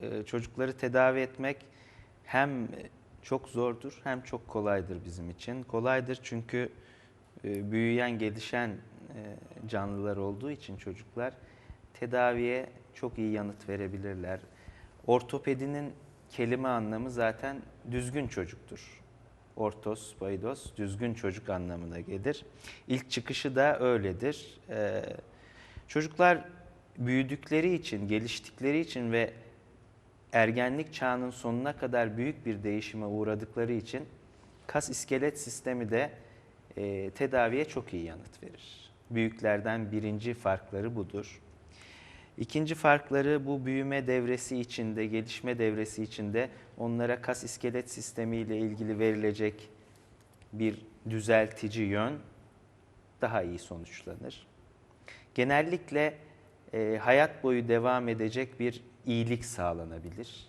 e, çocukları tedavi etmek hem çok zordur hem çok kolaydır bizim için. Kolaydır çünkü e, büyüyen, gelişen e, canlılar olduğu için çocuklar tedaviye çok iyi yanıt verebilirler. Ortopedinin kelime anlamı zaten düzgün çocuktur. Ortos, paidos, düzgün çocuk anlamına gelir. İlk çıkışı da öyledir. Ee, çocuklar büyüdükleri için, geliştikleri için ve ergenlik çağının sonuna kadar büyük bir değişime uğradıkları için kas iskelet sistemi de e, tedaviye çok iyi yanıt verir. Büyüklerden birinci farkları budur. İkinci farkları bu büyüme devresi içinde, gelişme devresi içinde onlara kas iskelet sistemi ile ilgili verilecek bir düzeltici yön daha iyi sonuçlanır. Genellikle e, hayat boyu devam edecek bir iyilik sağlanabilir.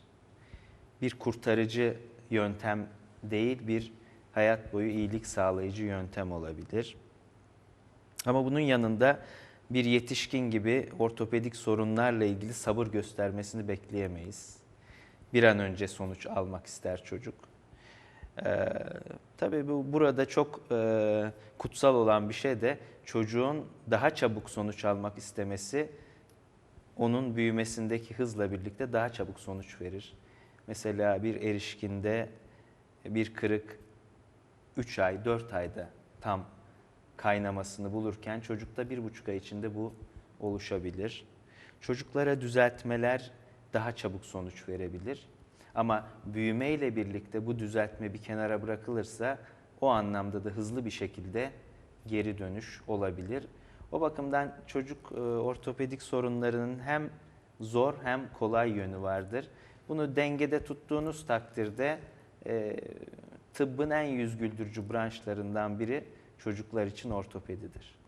Bir kurtarıcı yöntem değil, bir hayat boyu iyilik sağlayıcı yöntem olabilir. Ama bunun yanında bir yetişkin gibi ortopedik sorunlarla ilgili sabır göstermesini bekleyemeyiz. Bir an önce sonuç almak ister çocuk. Ee, tabii bu burada çok e, kutsal olan bir şey de çocuğun daha çabuk sonuç almak istemesi onun büyümesindeki hızla birlikte daha çabuk sonuç verir. Mesela bir erişkinde bir kırık 3 ay, 4 ayda tam kaynamasını bulurken çocukta bir buçuk ay içinde bu oluşabilir. Çocuklara düzeltmeler daha çabuk sonuç verebilir. Ama büyüme ile birlikte bu düzeltme bir kenara bırakılırsa o anlamda da hızlı bir şekilde geri dönüş olabilir. O bakımdan çocuk e, ortopedik sorunlarının hem zor hem kolay yönü vardır. Bunu dengede tuttuğunuz takdirde e, tıbbın en yüz güldürücü branşlarından biri çocuklar için ortopedidir.